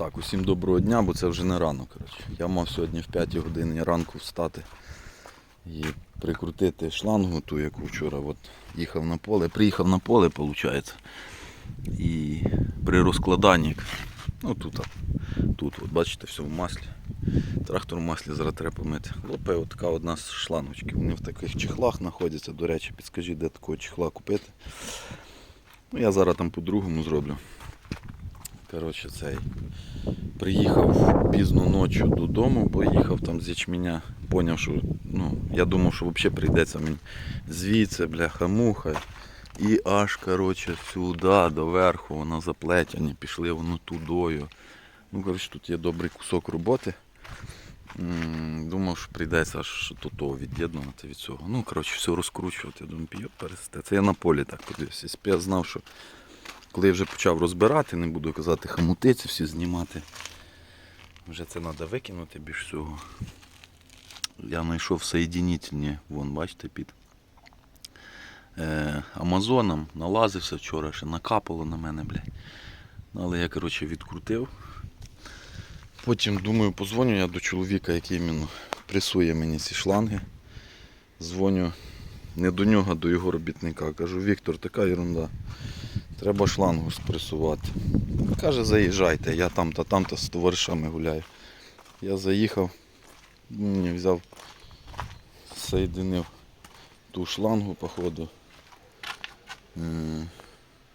Так, усім доброго дня, бо це вже не рано. Коротше. Я мав сьогодні в 5 годині ранку встати і прикрутити шлангу, ту, яку вчора от їхав на поле. Приїхав на поле, виходить. І при розкладанні, ну тут, тут от, бачите, все в маслі. Трактор в маслі зараз треба помити. Лопає от така одна з шлангочки. Вони в таких чехлах знаходяться. До речі, підскажіть, де такого чехла купити. Ну, я зараз там по-другому зроблю. Коротше, цей. Приїхав пізно ночі додому, бо їхав там з ячменя. Поняв, що ну, я думав, що взагалі прийдеться мені звідси, бляха-муха. І аж коротше, сюди, до верху, вона заплетені, пішли воно тудою. Ну, коротше, тут є добрий кусок роботи. Думав, що прийдеться аж того від'єднувати від цього. Ну, коротше, все розкручувати. Думаю, п'є пересте. Це я на полі так подивився. Я знав, що коли я вже почав розбирати, не буду казати хамутиці всі знімати. Вже це треба викинути більш всього. Я знайшов соєдинительні, вон, бачите, під е, Амазоном, налазився вчора, ще накапало на мене, блядь. Ну, Але я, коротше, відкрутив. Потім думаю, позвоню я до чоловіка, який пресує мені ці шланги. Дзвоню не до нього, а до його робітника. Кажу, Віктор, така ерунда. Треба шлангу спресувати. Каже, заїжджайте, я там-то, там-то з товаришами гуляю. Я заїхав, мені взяв, соєдинив ту шлангу, походу. Е,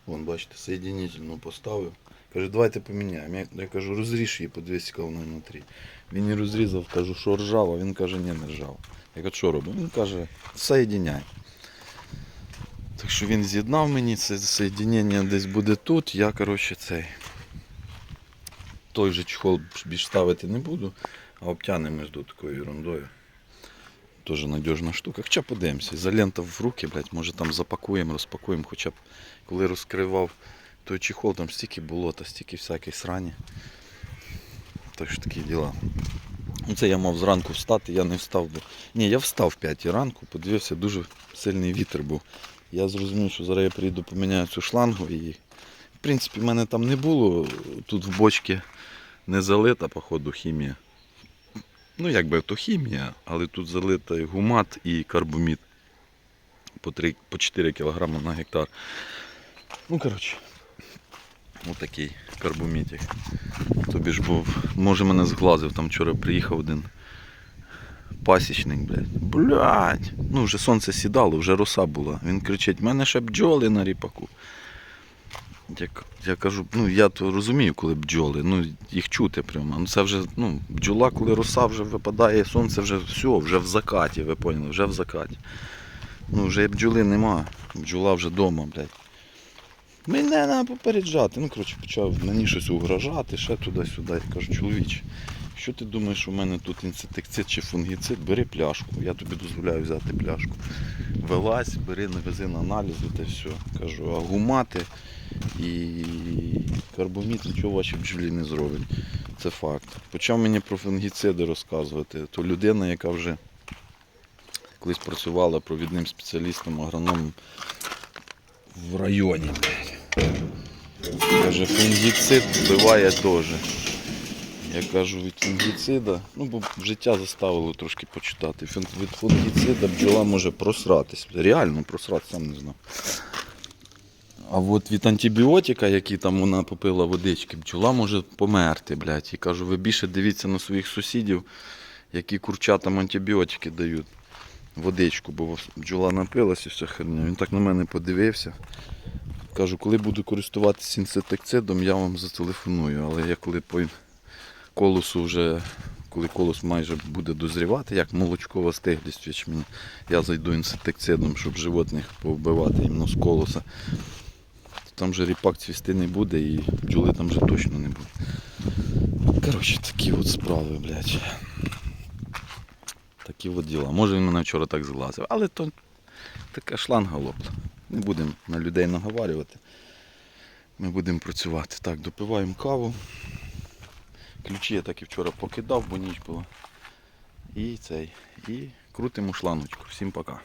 Вон, бачите, соєдинительну поставив. Каже, давайте поміняємо. Я, я кажу, розріж її, подивись, яка вона внутрі. Він її розрізав, кажу, що ржава, він каже, ні, не ржава. Я кажу, що робимо? Він каже, соєдиняй. Так що він з'єднав мені, це соєдинення десь буде тут. Я, коротше, цей той же чехол більш ставити не буду, а обтянемо з такою ерундою. Дуже надіжна штука. Хоча подивимося, ізолента в руки, блядь, може там запакуємо, розпакуємо, хоча б коли розкривав той чехол, там стільки болота, стільки всякої срані. Так що такі діла. Ну, Це я мав зранку встати, я не встав. Бо... Ні, я встав в 5 ранку, подивився, дуже сильний вітер був. Я зрозумів, що зараз я прийду поміняю цю шлангу і в принципі в мене там не було. Тут в бочці не залита, походу, хімія. Ну, якби то хімія, але тут залита і гумат і карбомід по, 3, по 4 кг на гектар. Ну, коротше, отакий карбомітик. Тобі ж був, може мене зглазив, там вчора приїхав один пасічник, блядь. Блядь. Ну, вже сонце сідало, вже роса була. Він кричить, в мене ще бджоли на ріпаку. Я, я кажу, ну я то розумію, коли бджоли, ну їх чути прямо. Ну це вже, ну, бджола, коли роса вже випадає, сонце вже все, вже в закаті, ви поняли, вже в закаті. Ну вже бджоли нема, бджола вже вдома, блядь. Мене треба попереджати. Ну, коротше, почав мені щось угрожати, ще туди-сюди. Я кажу, чоловіче, що ти думаєш, у мене тут інсектицид чи фунгіцид, бери пляшку. Я тобі дозволяю взяти пляшку. Вилазь, бери, навези на аналізи та все. Кажу, а гумати і карбомід нічого вашій бджолі не зробить. Це факт. Почав мені про фунгіциди розказувати. То людина, яка вже колись працювала провідним спеціалістом, агрономом в районі. Каже, фунгіцид вбиває теж. Я кажу, від фунгіцида, ну бо життя заставило трошки почитати. Від фунгіцида бджола може просратись. Реально просратись, сам не знав. А от від антибіотика, який там вона попила водички, бджола може померти, блядь. І кажу, ви більше дивіться на своїх сусідів, які курчатам антибіотики дають. Водичку, бо бджола напилася і вся херня. Він так на мене подивився. Кажу, коли буду користуватися інсектицидом, я вам зателефоную. Але я коли колосу вже, коли колос майже буде дозрівати, як молочкова стиглість я зайду інсектицидом, щоб животних повбивати іменно з колоса. Там же ріпак цвісти не буде і бджоли там вже точно не буде. Коротше, такі от справи, блядь. Такі от діла. Може він мене вчора так зглазив, але то така шланга лопла. Не будемо на людей наговарювати. Ми будемо працювати. Так, допиваємо каву. Ключі я так і вчора покидав, бо ніч була. І цей. І крутимо шланочку. Всім пока.